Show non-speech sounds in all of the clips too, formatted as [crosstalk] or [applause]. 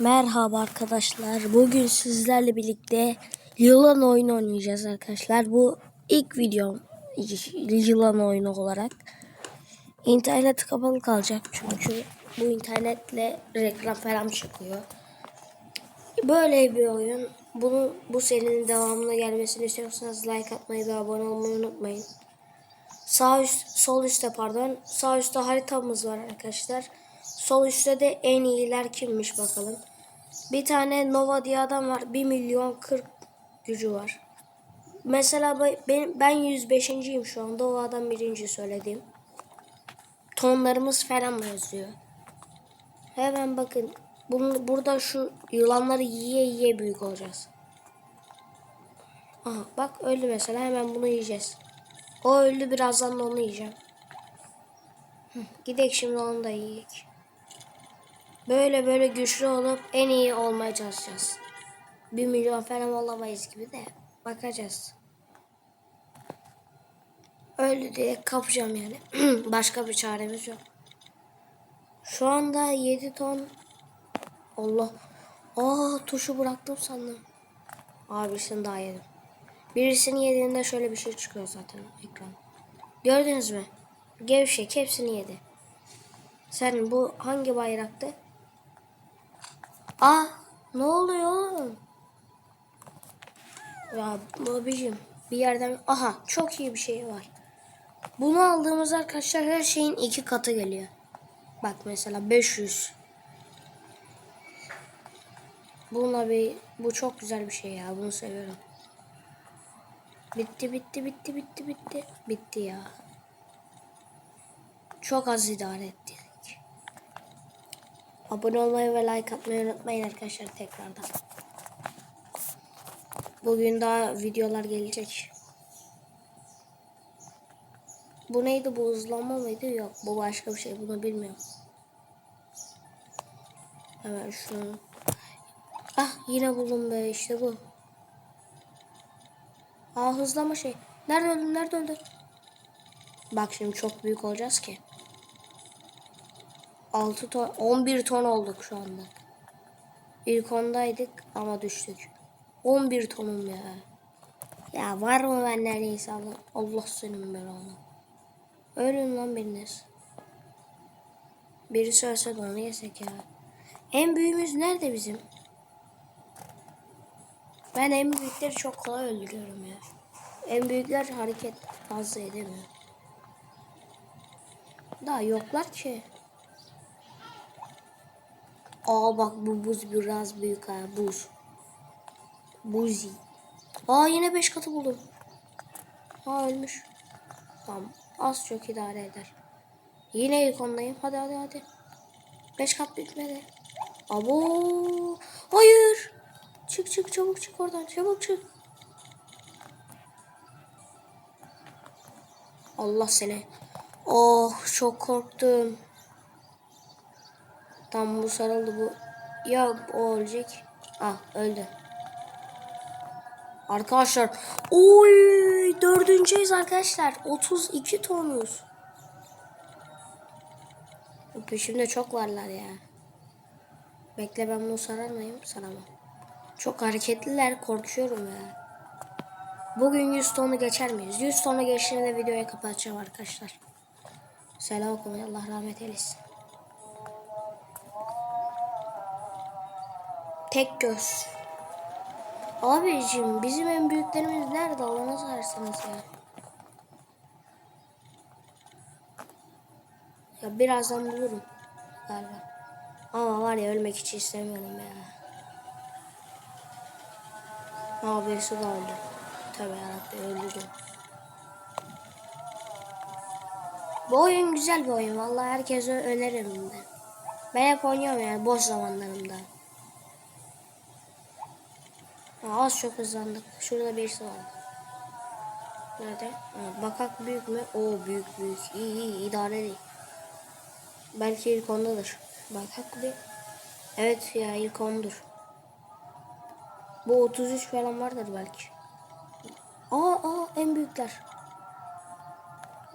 Merhaba arkadaşlar. Bugün sizlerle birlikte yılan oyunu oynayacağız arkadaşlar. Bu ilk videom yılan oyunu olarak. İnternet kapalı kalacak çünkü bu internetle reklam falan çıkıyor. Böyle bir oyun. Bunu bu serinin devamına gelmesini istiyorsanız like atmayı ve abone olmayı unutmayın. Sağ üst, sol üstte pardon. Sağ üstte haritamız var arkadaşlar. Sol üstte de en iyiler kimmiş bakalım. Bir tane Nova diye adam var. 1 milyon 40 gücü var. Mesela ben- ben, ben 105.yim şu anda. O adam birinci söylediğim. Tonlarımız falan yazıyor. Hemen bakın. Bunu, burada şu yılanları yiye yiye büyük olacağız. Aha bak öldü mesela. Hemen bunu yiyeceğiz. O öldü birazdan da onu yiyeceğim. Gidek şimdi onu da yiyek. Böyle böyle güçlü olup en iyi olmaya çalışacağız. Bir milyon falan olamayız gibi de bakacağız. Öyle diye kapacağım yani. [clears throat] Başka bir çaremiz yok. Şu anda 7 ton. Allah. Aa tuşu bıraktım sandım. Abisini daha yedim. Birisini yediğinde şöyle bir şey çıkıyor zaten ekran. Gördünüz mü? Gevşek hepsini yedi. Sen bu hangi bayraktı? Aa ne oluyor oğlum? Ya babacığım bir yerden aha çok iyi bir şey var. Bunu aldığımız arkadaşlar her şeyin iki katı geliyor. Bak mesela 500. Buna bir bu çok güzel bir şey ya. Bunu seviyorum. Bitti bitti bitti bitti bitti. Bitti ya. Çok az idare ettik. Abone olmayı ve like atmayı unutmayın arkadaşlar tekrardan. Bugün daha videolar gelecek. Bu neydi bu hızlanma mıydı? Yok bu başka bir şey bunu bilmiyorum. Hemen şunu. Ah yine buldum be işte bu. Aa hızlama şey. Nerede öldün nerede öldün? Bak şimdi çok büyük olacağız ki. 6 ton 11 ton olduk şu anda. İlk ondaydık ama düştük. 11 tonum ya. Ya var mı benden iyisi Allah, Allah senin belanı. Ölün lan biriniz. Birisi ölse de onu yesek ya. En büyüğümüz nerede bizim? Ben en büyükleri çok kolay öldürüyorum ya. En büyükler hareket fazla edemiyor. Daha yoklar ki. Aa bak bu buz biraz büyük ha buz. Buzi. Aa yine 5 katı buldum. Aa ölmüş. Tamam az çok idare eder. Yine ilk ondayım. Hadi hadi hadi. 5 kat bitmedi. Abo. Hayır. Çık çık çabuk çık oradan. Çabuk çık. Allah seni. Oh çok korktum. Tam bu sarıldı bu. Ya o ölecek. Ah öldü. Arkadaşlar. Oy dördüncüyüz arkadaşlar. 32 tonuz. Peşimde çok varlar ya. Bekle ben bunu sarar mıyım? Saramam. Çok hareketliler. Korkuyorum ya. Bugün 100 tonu geçer miyiz? 100 tonu geçtiğinde videoyu kapatacağım arkadaşlar. Selam okumayı Allah rahmet eylesin. Tek göz. Abicim bizim en büyüklerimiz nerede Allah'ını seversiniz ya. Ya birazdan bulurum galiba. Ama var ya ölmek hiç istemiyorum ya. Aa birisi de öldü. Tabii yarabbim öldürdüm. Bu oyun güzel bir oyun. Vallahi herkese öneririm ben. Ben hep oynuyorum yani boş zamanlarımda. Az çok hızlandık. Şurada birisi var. Nerede? Bakak büyük mü? Oo büyük büyük. İyi iyi idare değil. Belki ilk ondadır. Bakak bir. Evet ya ilk ondur. Bu 33 falan vardır belki. Aa aa en büyükler.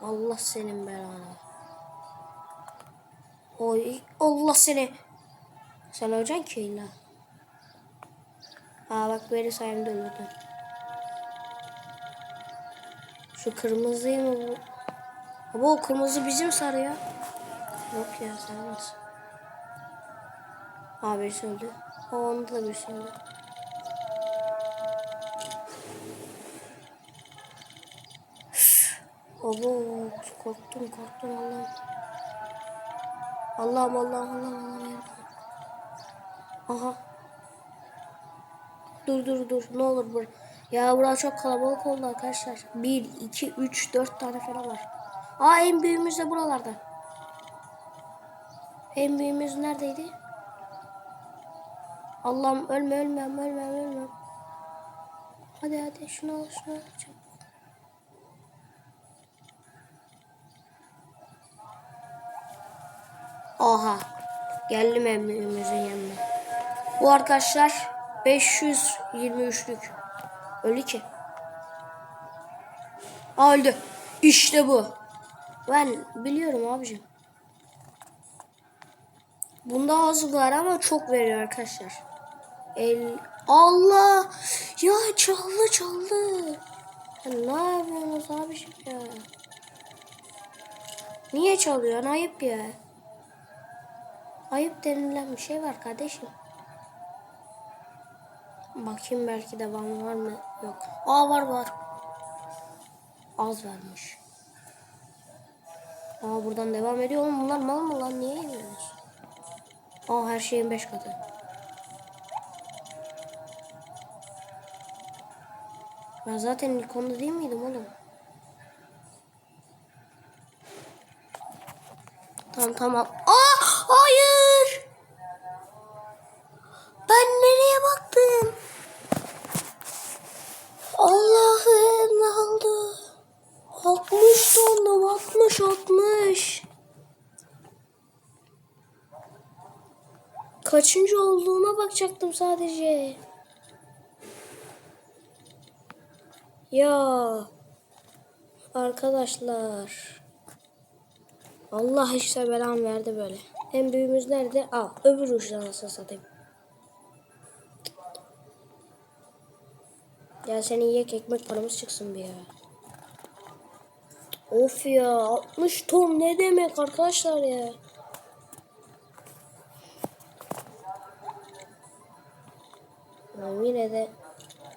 Allah senin belanı. Oy Allah seni. Sen öleceksin ki illa. Aa bak beni sayemde öldürdün. Şu kırmızıyı mı bu? Ama o kırmızı bizim sarı ya. Yok ya sarmaz. Aa birisi öldü. O onda da birisi öldü. Abo korktum korktum Allah'ım. Allah'ım Allah'ım Allah'ım Allah'ım. Aha. Dur dur dur ne olur bur. Ya burası çok kalabalık oldu arkadaşlar. 1, 2, 3, 4 tane falan var. Aa en büyüğümüz de buralarda. En büyüğümüz neredeydi? Allah'ım ölme ölme ölme ölme. Hadi hadi şunu al şunu al. Çabuk. Oha. Geldim emrimizin yanına. Bu arkadaşlar 523'lük. Öldü ki. Öldü. İşte bu. Ben biliyorum abicim. Bunda az var ama çok veriyor arkadaşlar. El Allah! Ya çaldı çaldı. Ya ne yapıyorsunuz abicim ya? Niye çalıyor? Ayıp ya. Ayıp denilen bir şey var kardeşim. Bakayım belki devam var mı? Yok. Aa var var. Az vermiş. Aa buradan devam ediyor oğlum. Bunlar mal mı lan? Niye yemiyoruz? Aa her şeyin 5 katı. Ben zaten ilk onda değil miydim oğlum? Tamam tamam. Aa hayır. Bakacaktım sadece. Ya arkadaşlar. Allah işte belam verdi böyle. En büyüğümüz nerede? Aa öbür uçtan nasıl satayım. Ya senin yiyek ekmek paramız çıksın bir ya. Of ya 60 ton ne demek arkadaşlar ya. Ama yine de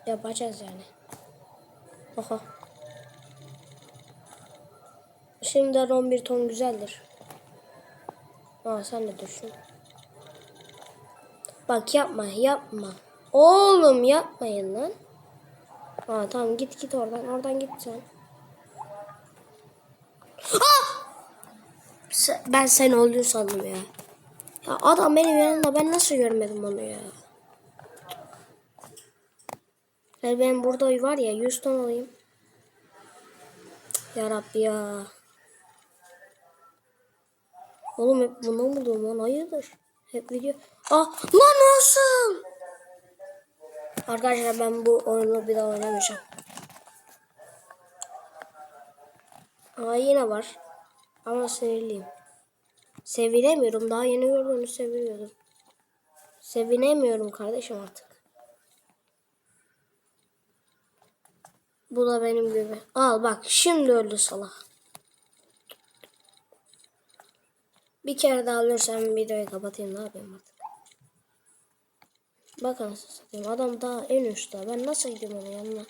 yapacağız yani. Aha. Şimdiden 11 ton güzeldir. Aa sen de düşün. Bak yapma yapma. Oğlum yapmayın lan. Aa tamam git git oradan. Oradan git sen. Ah! Se- Ben sen öldün sandım ya. Ya adam benim yanımda ben nasıl görmedim onu ya. Ya ben burada var ya 100 ton alayım. Ya Rabbi ya. Oğlum hep buna mı buldum lan hayırdır? Hep video. Ah lan nasıl? Arkadaşlar ben bu oyunu bir daha oynamayacağım. Aa yine var. Ama sinirliyim. Sevinemiyorum. Daha yeni gördüğünü seviniyordum. Sevinemiyorum kardeşim artık. Bu da benim gibi. Al bak şimdi öldü salak. Bir kere daha ölürsem videoyu kapatayım ne yapayım artık. Bak nasıl satayım. Adam daha en üstte. Ben nasıl gideyim onun yanına?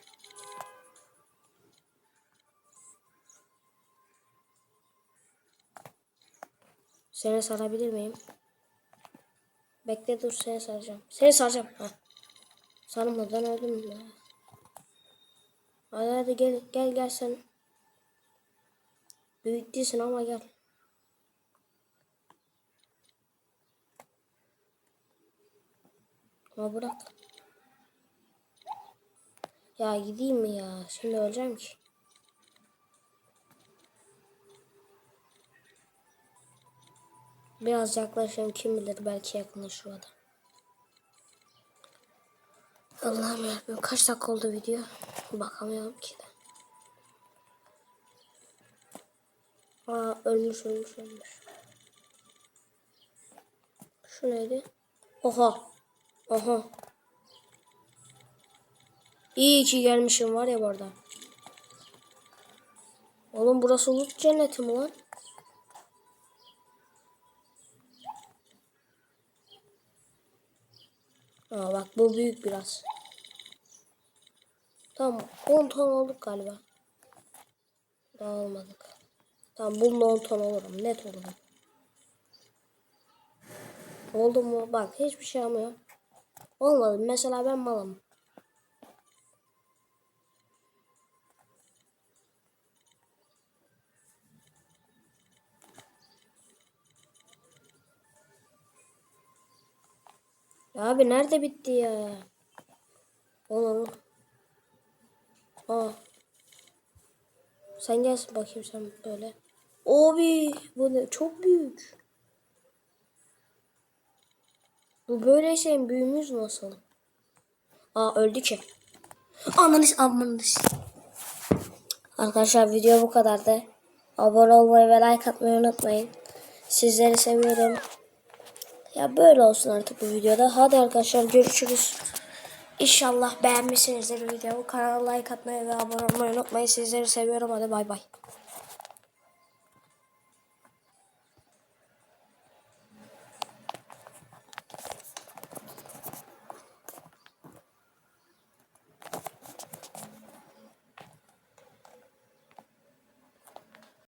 Seni sarabilir miyim? Bekle dur seni saracağım. Seni saracağım. Ha. Sarmadan öldüm ya. Hadi hadi gel gel gel sen. Büyük ama gel. Ama bırak. Ya gideyim mi ya? Şimdi öleceğim ki. Biraz yaklaşayım kim bilir belki yakınlaşır o adam. Allah'ım yarabbim kaç dakika oldu video? Bakamıyorum ki de. Aa ölmüş ölmüş ölmüş. Şu neydi? Oha. Oha. İyi ki gelmişim var ya bu arada. Oğlum burası loot cenneti mi lan? Aa bak bu büyük biraz. Tamam 10 ton olduk galiba. Daha almadık. Tamam bununla 10 ton olurum. Net olurum. Oldu mu? Bak hiçbir şey yapmıyor. Olmadı. Mesela ben malım. Ya abi nerede bitti ya? Oğlum. Aa. Sen gelsin bakayım sen böyle. Abi bu ne? Çok büyük. Bu böyle şeyin büyüğümüz nasıl? Aa öldü ki. Ananız amanız. Arkadaşlar video bu kadardı. Abone olmayı ve like atmayı unutmayın. Sizleri seviyorum. Ya böyle olsun artık bu videoda. Hadi arkadaşlar görüşürüz. İnşallah beğenmişsinizdir videomu. Kanala like atmayı ve abone olmayı unutmayın. Sizleri seviyorum. Hadi bay bay.